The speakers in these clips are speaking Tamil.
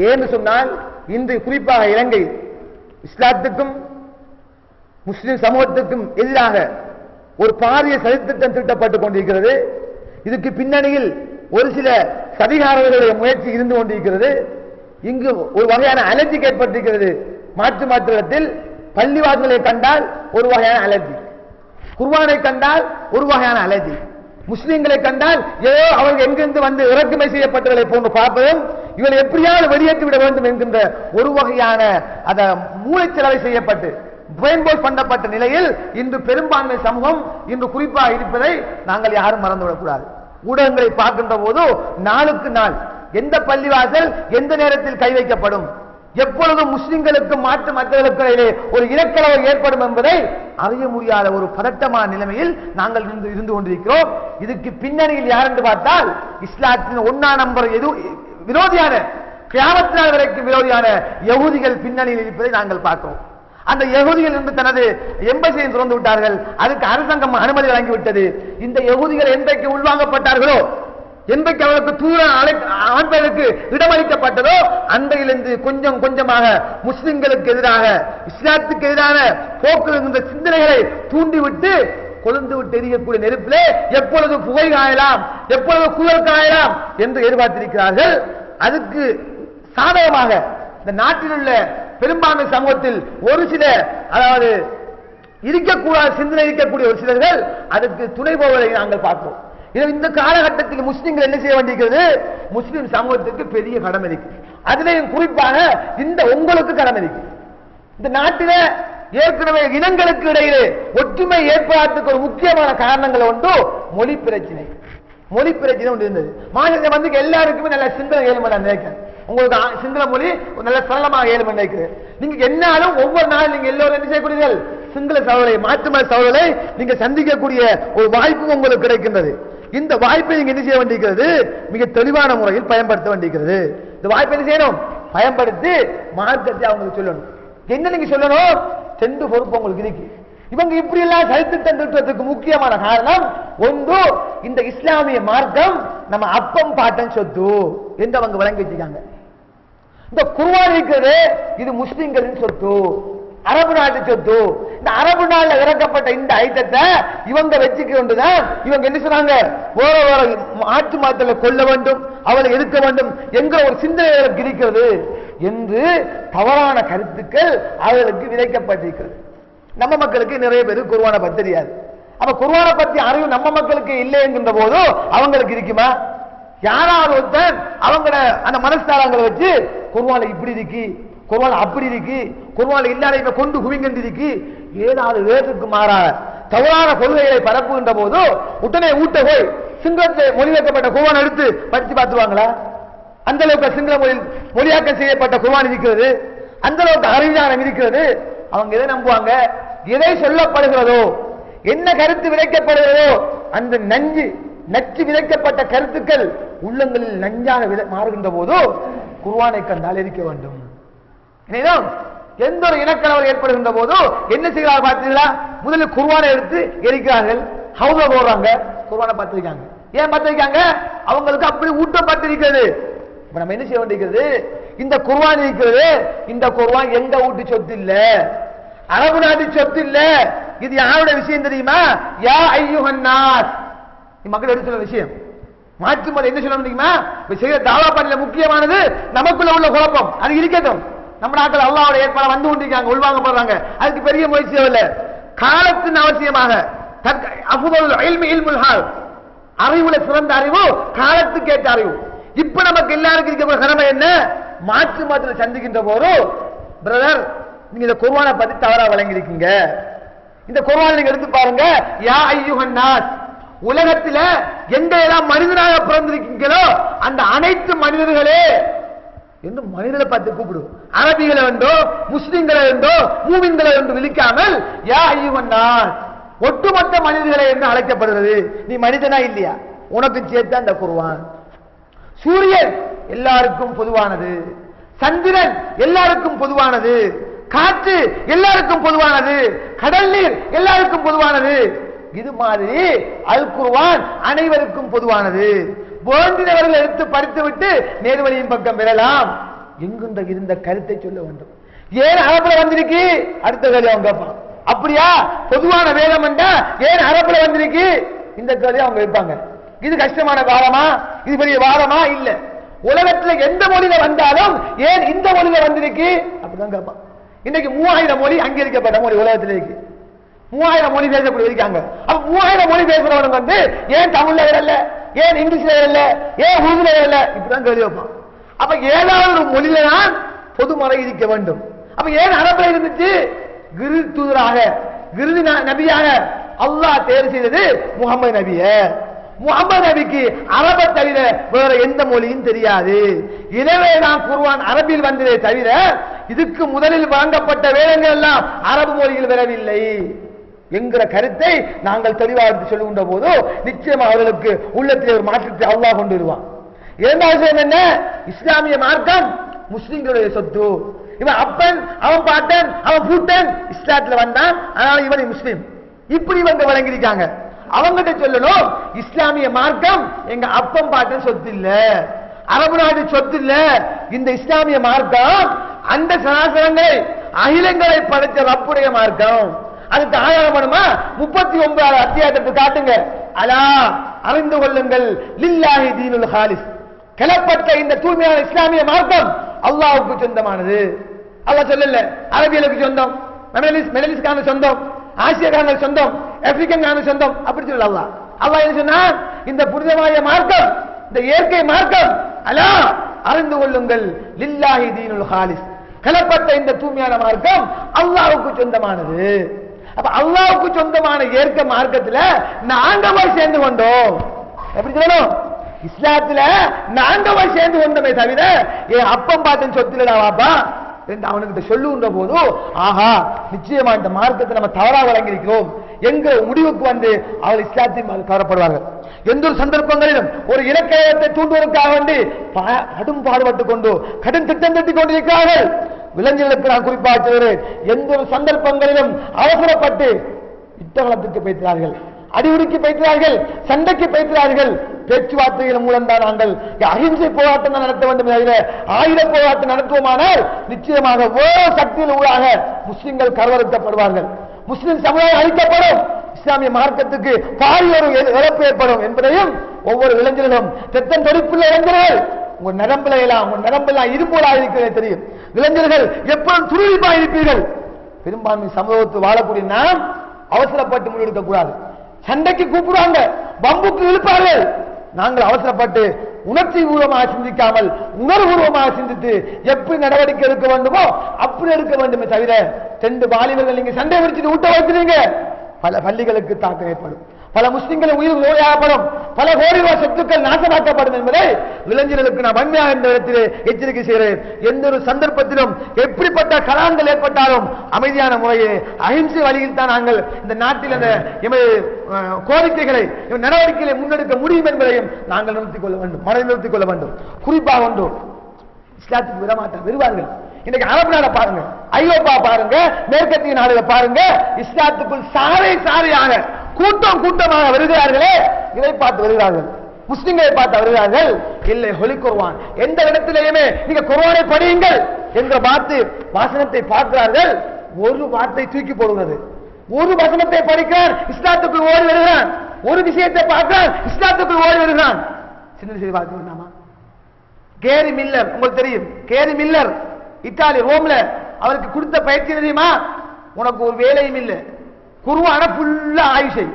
ஏன்னு சொன்னால் இன்று குறிப்பாக இலங்கை இஸ்லாத்துக்கும் முஸ்லிம் சமூகத்துக்கும் எதிராக ஒரு பாரிய சதித்திட்டம் தீட்டப்பட்டுக் கொண்டிருக்கிறது. இதுக்கு பின்னணியில் ஒரு சில சதிகாரர்களுடைய முயற்சி இருந்து கொண்டிருக்கிறது. இங்கு ஒரு வகையான அலர்ஜி ஏற்பட்டிருக்கிறது. மாற்று மாற்றத்தில் பள்ளிவாசலை கண்டால் ஒரு வகையான அலர்ஜி. குர்வானை கண்டால் ஒரு வகையான அலர்ஜி. முஸ்லிம்களை கண்டால் ஏதோ அவர்கள் எங்கிருந்து வந்து இறக்குமை செய்யப்பட்டவர்களை போன்று பார்ப்பதும் இவரை எப்படியாவது வெளியேற்றி விட வேண்டும் என்கின்ற ஒரு வகையான அத மூளைச்சலவை செய்யப்பட்டு பிரெயின்வாஷ் பண்ணப்பட்ட நிலையில் இன்று பெரும்பான்மை சமூகம் இன்று குறிப்பாக இருப்பதை நாங்கள் யாரும் மறந்துவிடக்கூடாது. ஊடகங்களை பார்க்கின்ற போது நாளுக்கு நாள் எந்த பள்ளிவாசல் எந்த நேரத்தில் கை வைக்கப்படும்? எப்பொழுது முஸ்லிம்களுக்கு மாற்று மற்றவர்களுக்கு இடையிலே ஒரு இனக்கலவை ஏற்படும் என்பதை அறிய முடியாத ஒரு பதட்டமான நிலைமையில் நாங்கள் இருந்து இருந்து கொண்டிருக்கிறோம். இதுக்கு பின்னணியில் யார் என்று பார்த்தால் இஸ்லாத்தின் ஒன்னா நம்பர் எது விரோதியான கிராமத்தினால் வரைக்கும் விரோதியான யகுதிகள் பின்னணியில் இருப்பதை நாங்கள் பார்க்கிறோம். அந்த யகுதிகள் என்று தனது எம்பசியை திறந்து விட்டார்கள். அதுக்கு அரசாங்கம் அனுமதி வழங்கிவிட்டது இந்த யகுதிகள் என்றைக்கு உள்வாங்கப்பட்டார்களோ என்றைக்கு அவளுக்கு தூர ஆண்களுக்கு இடமளிக்கப்பட்டதோ அன்றையிலிருந்து கொஞ்சம் கொஞ்சமாக முஸ்லிம்களுக்கு எதிராக இஸ்லாத்துக்கு எதிரான போக்கு இருந்த சிந்தனைகளை தூண்டிவிட்டு கொழுந்து விட்டு எரியக்கூடிய நெருப்பிலே எப்பொழுது புகை காயலாம் எப்பொழுது குழல் காயலாம் என்று எதிர்பார்த்திருக்கிறார்கள். அதுக்கு சாதகமாக இந்த நாட்டில் உள்ள பெரும்பான்மை சமூகத்தில் ஒரு சில அதாவது இருக்கக்கூடாத சிந்தனை இருக்கக்கூடிய ஒரு சிலர்கள் அதுக்கு துணை போவதை நாங்கள் பார்ப்போம் இந்த காலகட்டத்தில் முஸ்லிம்கள் என்ன செய்ய வேண்டியிருக்கிறது? முஸ்லிம் சமூகத்துக்கு பெரிய கடமை இருக்கு அதுலயும் குறிப்பாக இந்த உங்களுக்கு கடமை இருக்கு இந்த நாட்டில ஏற்கனவே இனங்களுக்கு இடையிலே ஒற்றுமை ஏற்படுறதுக்கு ஒரு முக்கியமான காரணங்கள் ஒன்று மொழி பிரச்சனை. மொழி பிரச்சனை ஒன்று இருந்தது. மாநில வந்து எல்லாருக்குமே நல்ல சிந்தனை ஏழுமணி நினைக்கிறேன். உங்களுக்கு சிந்தன மொழி ஒரு நல்ல சரளமாக ஏழுமணி நினைக்கிறேன். நீங்க என்னாலும் ஒவ்வொரு நாளும் நீங்க எல்லோரும் என்ன செய்யக்கூடியீர்கள்? சிங்கள சகோதரை மாற்றுமத சகோதரை நீங்க சந்திக்கக்கூடிய ஒரு வாய்ப்பு உங்களுக்கு கிடைக்கின்றது. இந்த வாய்ப்பை நீங்க என்ன செய்ய வேண்டியிருக்கிறது? மிக தெளிவான முறையில் பயன்படுத்த வேண்டியிருக்கிறது. இந்த வாய்ப்பை என்ன செய்யணும்? பயன்படுத்தி மார்க்கத்தை அவங்களுக்கு சொல்லணும். என்ன நீங்க சொல்லணும்? சென்று பொறுப்பு உங்களுக்கு இருக்கு. இவங்க இப்படி எல்லாம் சரித்திட்டம் திட்டத்துக்கு முக்கியமான காரணம் ஒன்று இந்த இஸ்லாமிய மார்க்கம் நம்ம அப்பம் பாட்டம் சொத்து என்று அவங்க வழங்கி வச்சிருக்காங்க. இந்த குருவான் இருக்கிறது இது முஸ்லிம்களின் சொத்து. அரபு நாட்டு சொத்து இந்த அரபு நாள்ல இறக்கப்பட்ட இந்த ஐட்டத்தை இவங்க வச்சுக்க வேண்டுதான் இவங்க என்ன சொன்னாங்க? வேற வேற மாற்று மாத்தல கொள்ள வேண்டும் அவளை எதிர்க்க வேண்டும் என்கிற ஒரு சிந்தனை அவர்களுக்கு இருக்கிறது என்று தவறான கருத்துக்கள் அவர்களுக்கு விதைக்கப்பட்டிருக்கிறது. நம்ம மக்களுக்கு நிறைய பேரு குருவான பத்தி தெரியாது. அப்ப குருவான பத்தி அறிவு நம்ம மக்களுக்கு இல்லை என்கின்ற போது அவங்களுக்கு இருக்குமா? யாராவது ஒருத்தன் அவங்கள அந்த மனஸ்தாரங்களை வச்சு குருவான இப்படி இருக்கு குர்வான் அப்படி இருக்கு குர்வான் இல்லாத இவன் கொண்டு குவிங்கண்டு இருக்கு ஏதாவது வேதத்துக்கு மாறாக தவறான கொள்கைகளை பரப்புகின்ற போது உடனே ஊட்ட போய் சிங்களத்தை மொழிபெயர்க்கப்பட்ட குர்வான் எடுத்து படித்து பார்த்துவாங்களா அந்த அளவுக்கு சிங்கள மொழி மொழியாக்கம் செய்யப்பட்ட குர்வான் இருக்கிறது. அந்த அளவுக்கு அறிஞானம் இருக்கிறது. அவங்க எதை நம்புவாங்க? எதை சொல்லப்படுகிறதோ என்ன கருத்து விதைக்கப்படுகிறதோ அந்த நஞ்சு நச்சு விதைக்கப்பட்ட கருத்துக்கள் உள்ளங்களில் நஞ்சாக மாறுகின்ற போதோ குர்வானை கண்டால் எரிக்க வேண்டும். எனினும் எந்த ஒரு இனக்கலவரம் ஏற்படுகின்ற போதோ என்ன செய்கிறார்கள் பார்த்தீங்களா முதலில் குர்வானை எடுத்து எரிக்கிறார்கள். ஹவுத போடுறாங்க. குர்வானை பார்த்திருக்காங்க. ஏன் பார்த்திருக்காங்க? அவங்களுக்கு அப்படி ஊட்டப்பட்டிருக்கிறது. இப்ப நம்ம என்ன செய்ய வேண்டியிருக்கிறது? இந்த குர்வான் இருக்கிறது. இந்த குர்வான் எங்க ஊட்டு சொத்து இல்ல. அரபு நாட்டு சொத்து இல்ல. இது யாரோட விஷயம் தெரியுமா? யா ஐயுகன்னார் மக்கள் எடுத்து சொல்ல விஷயம். மாற்று என்ன சொல்ல முடியுமா செய்யற தாவா பண்ணல முக்கியமானது நமக்குள்ள உள்ள குழப்பம். அது இருக்கட்டும். நம்ம நாட்டில் அல்லாவோட ஏற்பாடு வந்து கொண்டிருக்காங்க உள்வாங்க போடுறாங்க அதுக்கு பெரிய முயற்சி இல்லை காலத்தின் அவசியமாக தற்க- அறிவுல சிறந்த அறிவு காலத்துக்கு ஏற்ற அறிவு. இப்ப நமக்கு எல்லாருக்கும் இருக்கிற கடமை என்ன? மாற்று மதத்துல சந்திக்கின்ற போது பிரதர் நீங்க இந்த குர்ஆனை பத்தி தவறா வழங்கியிருக்கீங்க இந்த குர்ஆனை நீங்க எடுத்து பாருங்க. யா ஐயுகன் நாஸ். உலகத்தில் எந்த எல்லாம் மனிதனாக பிறந்திருக்கீங்களோ அந்த அனைத்து மனிதர்களே என்று மனிதரை பார்த்து கூப்பிடுவோம் அரபிகளை உண்டோ முஸ்லிம்களை உண்டோ மூமின்களை என்று விழிக்காமல் யா ஐயுவன் ஒட்டுமொத்த மனிதர்களை என்று அழைக்கப்படுகிறது. நீ மனிதனா இல்லையா? உனக்கு சேர்த்து அந்த குருவான் சூரியன் எல்லாருக்கும் பொதுவானது. சந்திரன் எல்லாருக்கும் பொதுவானது. காற்று எல்லாருக்கும் பொதுவானது. கடல் நீர் எல்லாருக்கும் பொதுவானது. இது மாதிரி அல் குருவான் அனைவருக்கும் பொதுவானது. வேண்டினவர்கள் எடுத்து படித்துவிட்டு நேர்வழியின் பக்கம் பெறலாம் எங்குன்ற இருந்த கருத்தை சொல்ல வேண்டும். ஏன் அரப்புல வந்திருக்கு? அடுத்த வேலையை அவங்க கேட்பான். அப்படியா? பொதுவான வேதம் ஏன் அரப்புல வந்திருக்கு? இந்த கேள்வி அவங்க வைப்பாங்க இது கஷ்டமான காலமா? இது பெரிய வாரமா இல்ல. உலகத்துல எந்த மொழியில வந்தாலும் ஏன் இந்த மொழியில வந்திருக்கு? அப்படிதான் கேட்பான். இன்னைக்கு மூவாயிரம் மொழி அங்கீகரிக்கப்பட்ட மொழி உலகத்துல இருக்கு. மூவாயிரம் மொழி பேசக்கூடிய இருக்காங்க. அப்ப மூவாயிரம் மொழி பேசுறவனுக்கு வந்து ஏன் தமிழ்ல வரல ஏன் இங்கிலீஷ்ல வரல ஏன் உருதுல வரல இப்படிதான் கேள்வி வைப்பான். அப்ப ஏதாவது ஒரு மொழியில தான் பொதுமறை இருக்க வேண்டும். அப்ப ஏன் அரபுல இருந்துச்சு? கிரு தூதராக கிருதி ந- நபியாக அல்லாஹ் தேர்வு செய்தது முகமது நபிய. முகமது நபிக்கு அரபை தவிர வேற எந்த மொழியும் தெரியாது. எனவே தான் குர்ஆன் அரபில் வந்ததே தவிர இதுக்கு முதலில் வழங்கப்பட்ட வேதங்கள் எல்லாம் அரபு மொழியில் வரவில்லை. என்கிற கருத்தை நாங்கள் தெளிவாக எடுத்து சொல்லுகின்ற போது நிச்சயம் அவர்களுக்கு உள்ளத்தில் ஒரு மாற்றத்தை அல்லாஹ் கொண்டு வருவான். இரண்டாவது என்ன? இஸ்லாமிய மார்க்கம் முஸ்லிம்களுடைய சொத்து. இவன் அப்பன் அவன் பாட்டன் அவன் பூட்டன் இஸ்லாத்துல வந்தான் அதனால இவன் முஸ்லிம். இப்படி இவங்க வழங்கியிருக்காங்க. அவங்ககிட்ட சொல்லணும் இஸ்லாமிய மார்க்கம் எங்க அப்பன் பாட்டன் சொத்து இல்ல. அரபு நாடு சொத்து இல்ல. இந்த இஸ்லாமிய மார்க்கம் அந்த சனாசனங்களை அகிலங்களை படைத்த ரப்புடைய மார்க்கம். அதுக்கு ஆதாரம் முப்பத்தி ஒன்பதாவது அத்தியாயத்தை காட்டுங்க. அலா அறிந்து கொள்ளுங்கள். லில்லாஹி தீனுல் ஹாலிஸ் கிளப்பட்ட இந்த தூய்மையான இஸ்லாமிய மார்க்கம் அல்லாவுக்கு சொந்தமானது. அல்லாஹ் சொல்லல அரபியலுக்கு சொந்தம் மெடலிஸ் சொந்தம் ஆசியக்கான சொந்தம் ஆப்பிரிக்கன் சொந்தம் அப்படி சொல்லல அல்லாஹ். அல்லாஹ் என்ன சொன்னா? இந்த புனிதமாய மார்க்கம் இந்த இயற்கை மார்க்கம் அலா அறிந்து கொள்ளுங்கள். லில்லாஹி தீனுல் ஹாலிஸ் கலப்பட்ட இந்த தூய்மையான மார்க்கம் அல்லாவுக்கு சொந்தமானது. அப்ப அல்லாவுக்கு சொந்தமான ஏற்க மார்க்கத்துல நாங்க போய் சேர்ந்து கொண்டோம். எப்படி சொல்லணும்? இஸ்லாத்துல நாங்க போய் சேர்ந்து கொண்டோமே தவிர என் அப்பம் பார்த்தன் சொத்துலடா வாப்பா. என்று அவனுக்கு சொல்லுகின்ற போது ஆஹா நிச்சயமா இந்த மார்க்கத்தை நம்ம தவறாக வழங்கியிருக்கிறோம் எங்க முடிவுக்கு வந்து அவர் இஸ்லாத்தின் மேல் கவரப்படுவார்கள். எந்த ஒரு சந்தர்ப்பங்களிலும் ஒரு இலக்கியத்தை தூண்டுவதற்காக வேண்டி பா- கடும் பாடுபட்டுக் கொண்டு கடும் திட்டம் தட்டி கொண்டிருக்கிறார்கள். விலங்குகளுக்கு நான் குறிப்பாக சொல்கிறேன். எந்த ஒரு சந்தர்ப்பங்களிலும் அவசரப்பட்டு யுத்தகலத்துக்கு பேசுகிறார்கள் அடிவுடிக்கு பேசுகிறார்கள் சண்டைக்கு பேசுகிறார்கள் பேச்சுவார்த்தைகள் மூலம் தான் நாங்கள் அகிம்சை போராட்டம் தான் நடத்த வேண்டும் தவிர ஆயுத போராட்டம் நடத்துவோமானால் நிச்சயமாக ஓரோ சக்தியில் ஊடாக முஸ்லிம்கள் கருவறுத்தப்படுவார்கள் முஸ்லிம் சமுதாயம் அழிக்கப்படும். இஸ்லாமிய மார்க்கத்துக்கு பாரி ஒரு இழப்பு ஏற்படும் என்பதையும் ஒவ்வொரு இளைஞர்களும் தெத்தன் தொடிப்புள்ள இளைஞர்கள் உங்க நரம்புல எல்லாம் உங்க நரம்பெல்லாம் இரும்போலா இருக்கிறது தெரியும். இளைஞர்கள் எப்போதும் துருவிப்பா இருப்பீர்கள். பெரும்பான்மை சமூகத்து வாழக்கூடிய நாம் அவசரப்பட்டு முடிவெடுக்க கூடாது. சண்டைக்கு கூப்பிடுவாங்க. பம்புக்கு இழுப்பார்கள் நாங்கள் அவசரப்பட்டு உணர்ச்சி பூர்வமாக சிந்திக்காமல் உணர்வுபூர்வமாக சிந்தித்து எப்படி நடவடிக்கை எடுக்க வேண்டுமோ அப்படி எடுக்க வேண்டுமே தவிர ரெண்டு வாலிபர்கள் நீங்க சண்டை விரிச்சிட்டு ஊட்ட வைக்கிறீங்க. பல பள்ளிகளுக்கு தாக்கம் ஏற்படும். பல முஸ்லிம்கள் உயிர் நோயாகப்படும். பல கோடி ரூபாய் சொத்துக்கள் நாசமாக்கப்படும் என்பதை இளைஞர்களுக்கு நான் வன்மையாக இந்த இடத்திலே எச்சரிக்கை செய்கிறேன். எந்த ஒரு சந்தர்ப்பத்திலும் எப்படிப்பட்ட கலாங்கள் ஏற்பட்டாலும் அமைதியான முறையே அஹிம்சை வழியில் தான் நாங்கள் இந்த நாட்டில் அந்த எமது கோரிக்கைகளை நடவடிக்கைகளை முன்னெடுக்க முடியும் என்பதையும் நாங்கள் நிறுத்திக் கொள்ள வேண்டும். மறை நிறுத்திக் கொள்ள வேண்டும். குறிப்பாக ஒன்று இஸ்லாத்துக்கு விடமாட்டார். வருவார்கள் இன்னைக்கு அரபு நாட பாருங்க ஐரோப்பா பாருங்க மேற்கத்திய நாடுகளை பாருங்க இஸ்லாத்துக்குள் சாரை சாரையாக கூட்டம் கூட்டமாக வருகிறார்களே இதை பார்த்து வருகிறார்கள். முஸ்லிம்களை பார்த்து வருகிறார்கள் இல்லை ஹொலி குர்வான் எந்த இடத்திலேயுமே நீங்க குர்வானை படியுங்கள் என்ற பார்த்து வாசனத்தை பார்க்கிறார்கள். ஒரு வார்த்தை தூக்கி போடுகிறது. ஒரு வசனத்தை படிக்கிறான் இஸ்லாத்துக்குள் ஓடி வருகிறான். ஒரு விஷயத்தை பார்க்கிறான் இஸ்லாத்துக்குள் ஓடி வருகிறான். சின்ன செய்தி பார்த்து வேண்டாமா கேரி மில்லர் உங்களுக்கு தெரியும். கேரி மில்லர் இத்தாலி ரோம்ல அவருக்கு கொடுத்த பயிற்சி தெரியுமா? உனக்கு ஒரு வேலையும் இல்லை. குருவான ஃபுல்லா ஆயுஷை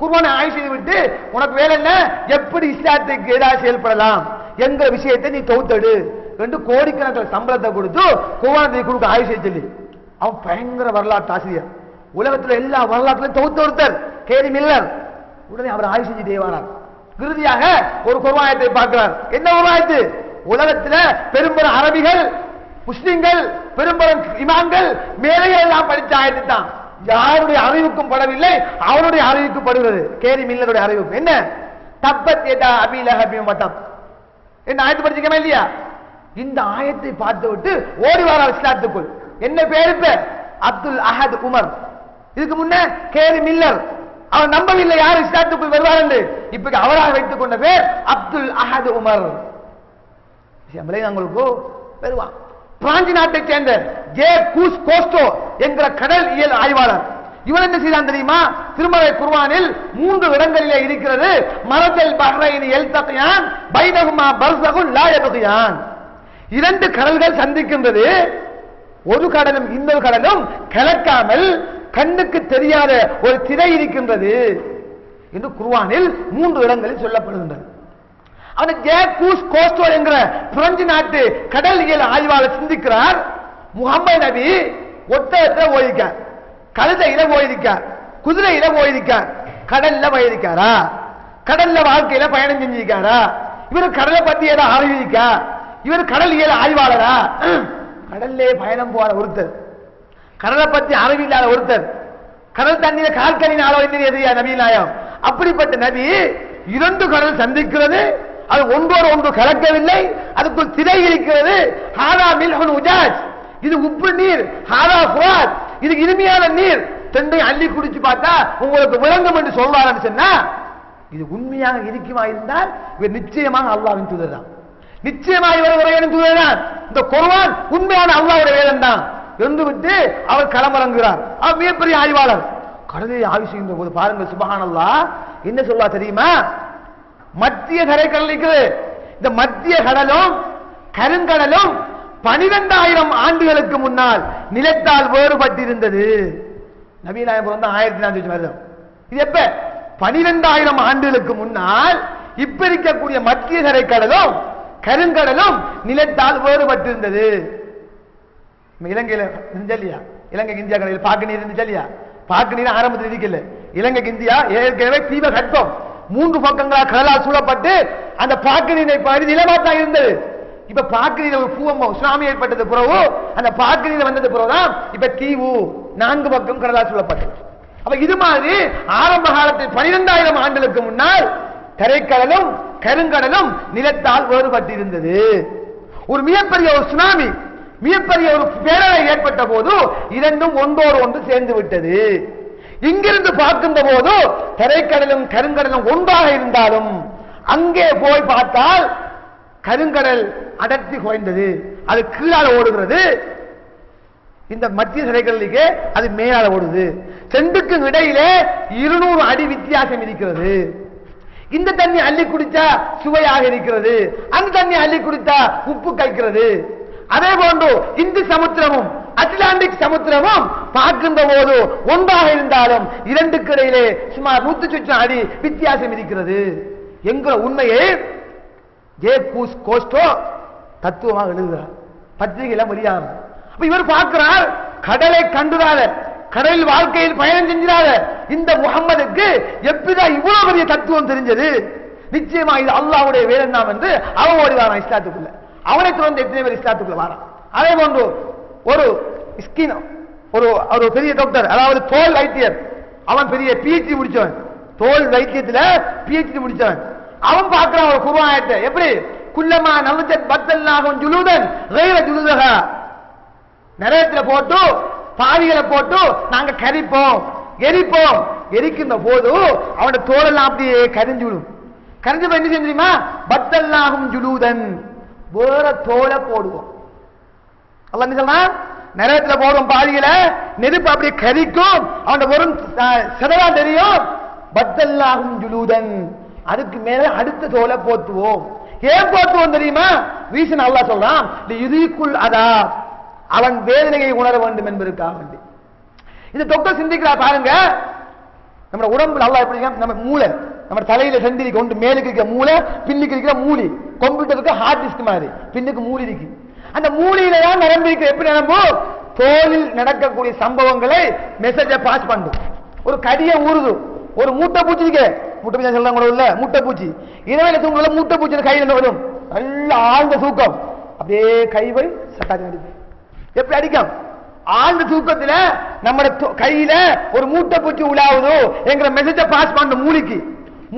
குருவான ஆயுஷை விட்டு உனக்கு வேலை என்ன? எப்படி இஸ்லாத்துக்கு எதிராக செயல்படலாம்? எங்க விஷயத்தை நீ தொகுத்தடு. ரெண்டு கோடிக்கணக்கில் சம்பளத்தை கொடுத்து குருவானத்தை கொடுக்க ஆயுஷை சொல்லி. அவன் பயங்கர வரலாற்று ஆசிரியர். உலகத்தில் எல்லா வரலாற்றுலையும் தொகுத்து ஒருத்தர் கேரி மில்லர். உடனே அவர் ஆயுஷ் செஞ்சு தேவானார். இறுதியாக ஒரு குருவாயத்தை பார்க்கிறார். என்ன குருவாயத்து உலகத்தில் பெரும்பெரும் அரபிகள் முஸ்லிம்கள் பெரும்பெரும் இமான்கள் மேலைகள் எல்லாம் படித்த ஆயத்து தான் யாருடைய அறிவுக்கும் படவில்லை அவருடைய அறிவுக்கு படுகிறது. கேரி மில்லருடைய அறிவுக்கு என்ன? தப்பத் எதா அபிலஹபியும் வட்டம். என்ன ஆயத்து படிச்சுக்கமா இல்லையா? இந்த ஆயத்தை பார்த்து விட்டு ஓடி வரார் இஸ்லாத்துக்குள். என்ன பேரு அப்துல் அஹத் உமர். இதுக்கு முன்ன கேரி மில்லர். அவர் நம்பவில்லை யார் இஸ்லாத்துக்குள் வருவார் என்று. இப்ப அவராக வைத்துக் கொண்ட பேர் அப்துல் அஹத் உமர். விஷயம் உங்களுக்கு வருவான். பிராஞ்சி நாட்டை சேர்ந்த ஜே கூஸ் கோஸ்டோ என்கிற கடல் இயல் ஆய்வாளர். இவர் என்ன செய்தான் தெரியுமா? திருமலை குர்வானில் மூன்று இடங்களிலே இருக்கிறது. மரத்தில் பஹ்ரைன் எல் தகையான் பைனகுமா பர்சகுல் லாயபகுயான் இரண்டு கடல்கள் சந்திக்கின்றது. ஒரு கடலும் இன்னொரு கடலும் கலக்காமல் கண்ணுக்கு தெரியாத ஒரு திரை இருக்கின்றது என்று குர்வானில் மூன்று இடங்களில் சொல்லப்படுகின்றது. அவன் கூஸ் கோஸ்டோ என்கிற பிரெஞ்சு நாட்டு கடல் இயல் ஆய்வாளர் சிந்திக்கிறார். முகமது நபி ஒட்டகத்தை ஓடிக்கார் கழுதையில போயிருக்கார் குதிரையில போயிருக்கார் கடல்ல போயிருக்காரா கடல்ல வாழ்க்கையில பயணம் செஞ்சிருக்காரா? இவர் கடலை பத்தி ஏதோ அறிவிக்கா? இவர் கடல் இயல் ஆய்வாளரா? கடல்லே பயணம் போற ஒருத்தர். கடலை பத்தி அறிவில்லாத ஒருத்தர். கடல் தண்ணீர கால்கனின் ஆளோ தெரியா நபி நாயம் அப்படிப்பட்ட நபி இரண்டு கடல் சந்திக்கிறது அது ஒன்றோடு ஒன்று கலக்கவில்லை. அதுக்குள் திரை இருக்கிறது. ஹாரா மில்ஹன் உஜாஜ். இது உப்பு நீர் ஹாரா ஃபுராத். இது இனிமையான நீர். தென்னை அள்ளி குடிச்சு பார்த்தா உங்களுக்கு விளங்கும் என்று சொல்வாரன்னு சொன்னா இது உண்மையாக இருக்குமா இருந்தால் இவர் நிச்சயமாக அல்லாவின் தூதர் தான் நிச்சயமாக இவர் உரையின் தூதர் தான் இந்த குர்ஆன் உண்மையான அல்லாவுடைய வேதம் தான் என்று விட்டு அவர் களமிறங்குகிறார். அவர் மிகப்பெரிய ஆய்வாளர். கடலை ஆய்வு செய்கின்ற போது பாருங்கள் சுபஹானல்லா என்ன சொல்லா தெரியுமா? மத்திய கரைக்கடல் இருக்குது. இந்த மத்திய கடலும் கருங்கடலும் பனிரெண்டாயிரம் ஆண்டுகளுக்கு முன்னால் நிலத்தால் வேறுபட்டிருந்தது. நவீனாயம் பிறந்த ஆயிரத்தி நானூத்தி வருடம். இது எப்ப? பனிரெண்டாயிரம் ஆண்டுகளுக்கு முன்னால் இப்ப இருக்கக்கூடிய மத்திய கரைக்கடலும் கருங்கடலும் நிலத்தால் வேறுபட்டிருந்தது. இலங்கையில இருந்துச்சா இல்லையா? இலங்கைக்கு இந்தியா கடையில் பாக்கு நீர் இருந்துச்சா இல்லையா? பாக்கு நீர் ஆரம்பத்தில் இருக்கல. இலங்கைக்கு இந்தியா ஏற்கனவே தீப கட்பம் மூன்று பக்கங்களா கடலால் சூழப்பட்டு அந்த பாக்கு நீரை பகுதி தான் இருந்தது. இப்ப பாக்கு ஒரு பூவம் சுனாமி ஏற்பட்டது பிறகு அந்த பாக்கு வந்தது பிறகுதான் இப்ப தீவு நான்கு பக்கம் கடலால் சூழப்பட்டது. அப்ப இது மாதிரி ஆரம்ப காலத்தில் பனிரெண்டாயிரம் ஆண்டுகளுக்கு முன்னால் கரைக்கடலும் கருங்கடலும் நிலத்தால் வேறுபட்டிருந்தது. ஒரு மிகப்பெரிய ஒரு சுனாமி மிகப்பெரிய ஒரு பேரலை ஏற்பட்ட போது இரண்டும் ஒன்றோடு ஒன்று சேர்ந்து விட்டது. இங்கிருந்து பார்க்கின்ற போது திரைக்கடலும் கருங்கடலும் ஒன்றாக இருந்தாலும் அங்கே போய் பார்த்தால் கருங்கடல் அடர்த்தி குறைந்தது. அது கீழால ஓடுகிறது. இந்த மத்திய சிறைகளுக்கு அது மேலால ஓடுது. செண்டுக்கும் இடையிலே இருநூறு அடி வித்தியாசம் இருக்கிறது. இந்த தண்ணி அள்ளி குடிச்சா சுவையாக இருக்கிறது. அந்த தண்ணி அள்ளி குடித்தா உப்பு கைக்கிறது அதே போன்று இந்து சமுத்திரமும் அட்லாண்டிக் சமுத்திரமும் பார்க்கின்ற போது ஒன்றாக இருந்தாலும் இரண்டுக்கு இடையிலே சுமார் நூத்தி சுற்றம் அடி வித்தியாசம் இருக்கிறது. என்கிற உண்மையை ஜே கூஸ் கோஸ்டோ தத்துவமாக எழுதுகிறார். பத்திரிகையில வெளியாகும் அப்ப இவர் பார்க்கிறார் கடலை கண்டுறாத கடலில் வாழ்க்கையில் பயணம் செஞ்சிடாத இந்த முகம்மதுக்கு எப்படிதான் இவ்வளவு பெரிய தத்துவம் தெரிஞ்சது? நிச்சயமா இது அல்லாவுடைய வேலை தான் என்று அவன் ஓடி வரான் இஸ்லாத்துக்குள்ள. அவனை தொடர்ந்து எத்தனை பேர் இஸ்லாத்துக்குள்ள வரான்? அதே போன்று ஒரு ஸ்கின் ஒரு ஒரு பெரிய டாக்டர் அதாவது தோல் வைத்தியர். அவன் பெரிய பிஹெச்டி முடிச்சவன். தோல் வைத்தியத்தில் பிஹெச்டி முடிச்சவன். அவன் பார்க்கிறான் ஒரு குருவாயத்தை. எப்படி? குள்ளமா நவஜத் பத்தல்லாகும் ஜுலுதன் கைர ஜுலுதகா. நிறையத்தில் போட்டு பாவிகளை போட்டு நாங்க கரிப்போம். எரிப்போம். எரிக்கின்ற போது அவனோட தோலெல்லாம் அப்படியே கரிஞ்சு விடும் கரிஞ்சு போய் என்ன செஞ்சுமா தெரியுமா? பத்தல்லாகும் ஜுலூதன். வேற தோலை போடுவோம். அல்ல என்ன சொல்றான்? நரகத்துல போடும் பாதியில. நெருப்பு அப்படியே கரிக்கும். அவன் வெறும் சிதறா தெரியும். பத்தல்லாகும் ஜுலூதன். அதுக்கு மேல அடுத்த தோலை போத்துவோம். ஏன் போத்துவோம் தெரியுமா? ரீசன் அல்லா சொல்றான் இதுக்குள் அதா. அவன் வேதனையை உணர வேண்டும் என்பதற்காக வேண்டி. இந்த தொக்க சிந்திக்கிறா பாருங்க. நம்ம உடம்புல அல்லா எப்படி நம்ம மூளை. நம்ம தலையில செந்திரி கொண்டு மேலுக்கு இருக்கிற மூளை பின்னுக்கு இருக்கிற மூலி கம்ப்யூட்டருக்கு ஹார்ட் டிஸ்க் மாதிரி. பின்னுக்கு மூலி இருக்கு. அந்த மூலியில தான் நிரம்பி எப்படி நிரம்பு தோலில் நடக்கக்கூடிய சம்பவங்களை மெசேஜ பாஸ் பண்ணும் ஒரு கடிய ஊறுது. ஒரு மூட்டை பூச்சி இருக்கு. மூட்டை பூச்சி சொல்றாங்க கூட இல்ல. மூட்டை பூச்சி. இரவையில தூங்குறதுல மூட்டை பூச்சி கையில வரும். நல்ல ஆழ்ந்த தூக்கம். அப்படியே கை சட்டாஜி சட்டாத்தி அடிக்கும் எப்படி அடிக்கும்? ஆழ்ந்த தூக்கத்துல நம்ம கையில ஒரு மூட்டை பூச்சி உலாவுதோ எங்கிற மெசேஜ பாஸ் பண்ணும் மூலிக்கு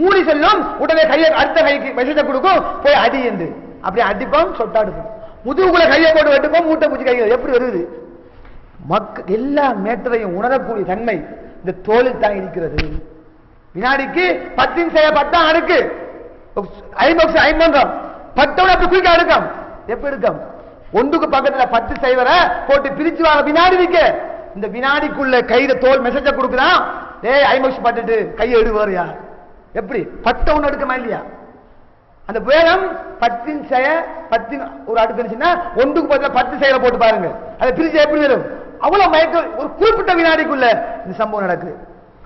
மூலி சொல்லும் உடனே கையை அடுத்த கைக்கு மெசேஜ கொடுக்கும் போய் அடி என்று. அப்படி அடிப்போம் சொட்டாடுப்போம் முதுகுல கையை போட்டு வெட்டுப்போம் மூட்டை பூச்சி கையில் எப்படி வருது? மக்க எல்லா மேட்டரையும் உணரக்கூடிய தன்மை இந்த தோலில் தான் இருக்கிறது. வினாடிக்கு பத்தின் செய்ய பட்டா அடுக்கு ஐம்பது ஐம்பது பத்தோட அப்படி குயிக்க அடுக்கம் எப்படி எடுக்கம் ஒன்றுக்கு பக்கத்துல பத்து சைவரை போட்டு பிரிச்சு வாங்க வினாடி நிக்க. இந்த வினாடிக்குள்ள கையில தோல் மெசேஜ கொடுக்குறான் ஏய் ஐமக்ஸ் பட்டுட்டு கையை எடுவாரியா எப்படி? பத்த ஒன்று எடுக்கமா இல்லையா? அந்த வேதம் பத்தின் செய பத்தின் ஒரு அடுக்கு இருந்துச்சுன்னா ஒன்றுக்கு பக்கத்துல பத்து செயலை போட்டு பாருங்க. அதை பிரிச்சு எப்படி வரும்? அவ்வளவு மயக்கம். ஒரு குறிப்பிட்ட வினாடிக்குள்ள இந்த சம்பவம் நடக்குது.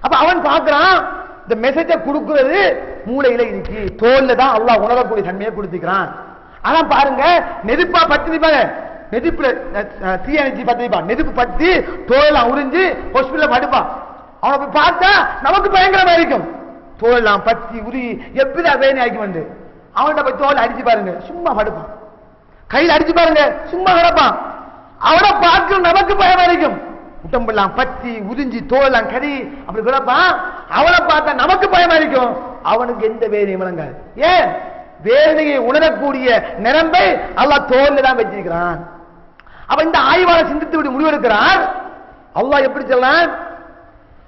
அப்ப அவன் பார்க்கிறான் இந்த மெசேஜை கொடுக்கிறது மூளையில இருக்கு. தோல்ல தான் அல்லாஹ் உணரக்கூடிய தன்மையை கொடுத்துக்கிறான். ஆனா பாருங்க நெருப்பா பத்தி நிப்பாங்க நெருப்புல தீ அணைச்சி பத்தி நிப்பான் நெருப்பு பத்தி தோலெல்லாம் உறிஞ்சு ஹாஸ்பிட்டல்ல படுப்பான். அவனை போய் பார்த்தா நமக்கு பயங்கரமா இருக்கும். தோலெல்லாம் பத்தி உரி எப்படி வேணி ஆகி வந்து? அவன்கிட்ட போய் தோல் அடிச்சு பாருங்க. சும்மா படுப்பான். கையில் அடிச்சு பாருங்க. சும்மா கிடப்பான். அவனை பார்க்க நமக்கு பயம் இருக்கும். உடம்பெல்லாம் பத்தி உறிஞ்சி தோலாம் கறி அப்படி கிடப்பான் அவனை பார்த்தா நமக்கு பயம் இருக்கும். அவனுக்கு எந்த வேதனையும் விளங்காது. ஏன்? வேதனையை உணரக்கூடிய நிரம்பை அல்லா தோல்ல தான் வச்சிருக்கிறான். அவன் இந்த ஆய்வாளர் சிந்தித்து விட்டு முடிவெடுக்கிறான் அல்லா எப்படி சொல்லலாம்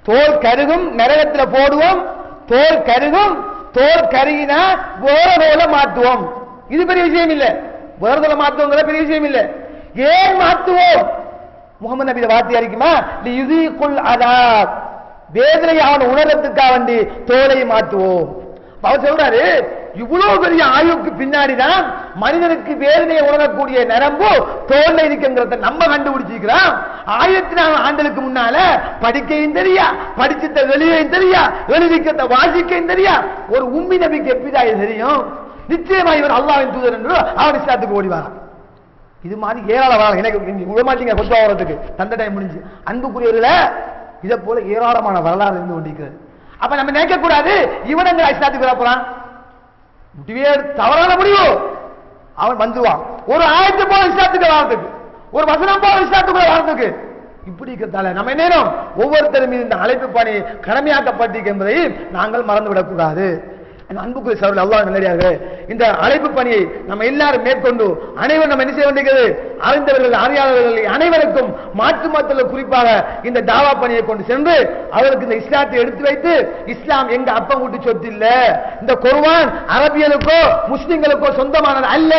தோல் கருகும் நரகத்தில் போடுவோம். தோல் கருகும் தோல் கருகினா போரதோல மாற்றுவோம். இது பெரிய விஷயம் இல்ல. போரதோல மாற்றுவோங்கிற பெரிய விஷயம் இல்ல. ஏன் மாற்றுவோம்? முகமது நபி வார்த்தை அறிக்குமா இதுக்குள் அதா வேதனை அவன் உணரத்துக்காக வேண்டி தோலை மாற்றுவோம். அவர் சொல்றாரு இவ்வளவு பெரிய ஆய்வுக்கு பின்னாடி தான் மனிதனுக்கு வேதனையை உணரக்கூடிய நரம்பு தோல்ல இருக்குங்கிறத நம்ம கண்டுபிடிச்சிருக்கிறோம். ஆயிரத்தி நாலு ஆண்டுகளுக்கு முன்னால படிக்கையும் தெரியா படிச்சத வெளியையும் தெரியா எழுதிக்கிறத வாசிக்கையும் தெரியா. ஒரு உம்மி நபிக்கு எப்படிதான் தெரியும்? நிச்சயமா இவர் அல்லாவின் தூதர் என்று அவர் இஸ்லாத்துக்கு ஓடி இது மாதிரி ஏராளமான எனக்கு நீங்க விட மாட்டீங்க கொத்தா வரதுக்கு தந்த டைம் முடிஞ்சு. அன்புக்குரியவர்கள இதை போல ஏராளமான வரலாறு இருந்து கொண்டிருக்கிறது. அப்ப நம்ம நினைக்க கூடாது இவனங்க இஸ்லாத்துக்கு வரப்போறான் முடிவே தவறான முடிவு. அவன் வந்துவான் ஒரு ஆயத்து போல இஸ்லாத்துக்கு வாழ்றதுக்கு ஒரு வசனம் போல இஸ்லாத்துக்கு வாழ்றதுக்கு இப்படி இருக்கிறதால நம்ம என்ன செய்யணும்? ஒவ்வொருத்தரும் மீது இந்த அழைப்பு பணி கடமையாக்கப்பட்டிருக்கு என்பதை நாங்கள் மறந்து விடக்கூடாது என் அன்புக்குரிய அல்லாஹ் நல்லடியாக இந்த அழைப்பு பணியை நம்ம எல்லாரும் மேற்கொண்டு அனைவரும் நம்ம என்ன செய்ய வேண்டியது அறிந்தவர்கள் அறியாதவர்கள் அனைவருக்கும் மாற்று மாற்றல் குறிப்பாக இந்த தாவா பணியை கொண்டு சென்று அவருக்கு இந்த இஸ்லாத்தை எடுத்து வைத்து இஸ்லாம் எங்க அப்பம் கூட்டு சொத்து இல்ல இந்த குர்ஆன் அரபியனுக்கோ முஸ்லிம்களுக்கோ சொந்தமானது அல்ல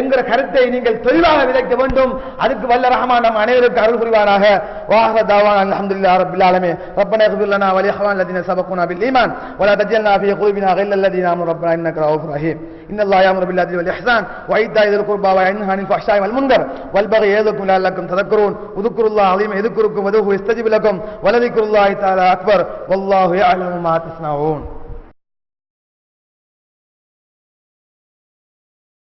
என்கிற கருத்தை நீங்கள் தெளிவாக விதைக்க வேண்டும் அதுக்கு வல்ல ரஹ்மான் நம் அனைவருக்கு அருள் புரிவாராக வாஹ தாவான் அல்ஹம்துலில்லாஹி ரப்பில் ஆலமீன் ربنا اغفر لنا ولإخواننا الذين سبقونا بالإيمان ولا تجعلنا في قلوبنا غلا الذين آمنوا ربنا إنك رؤوف رحيم إن الله يأمر بالعدل والإحسان وإيتاء ذي القربى وينهى عن الفحشاء والمنكر والبغي يعظكم لعلكم تذكرون. وذكروا الله العظيم يذكركم وذوه يستجب لكم. ولذكر الله تعالى أكبر. والله يعلم ما تصنعون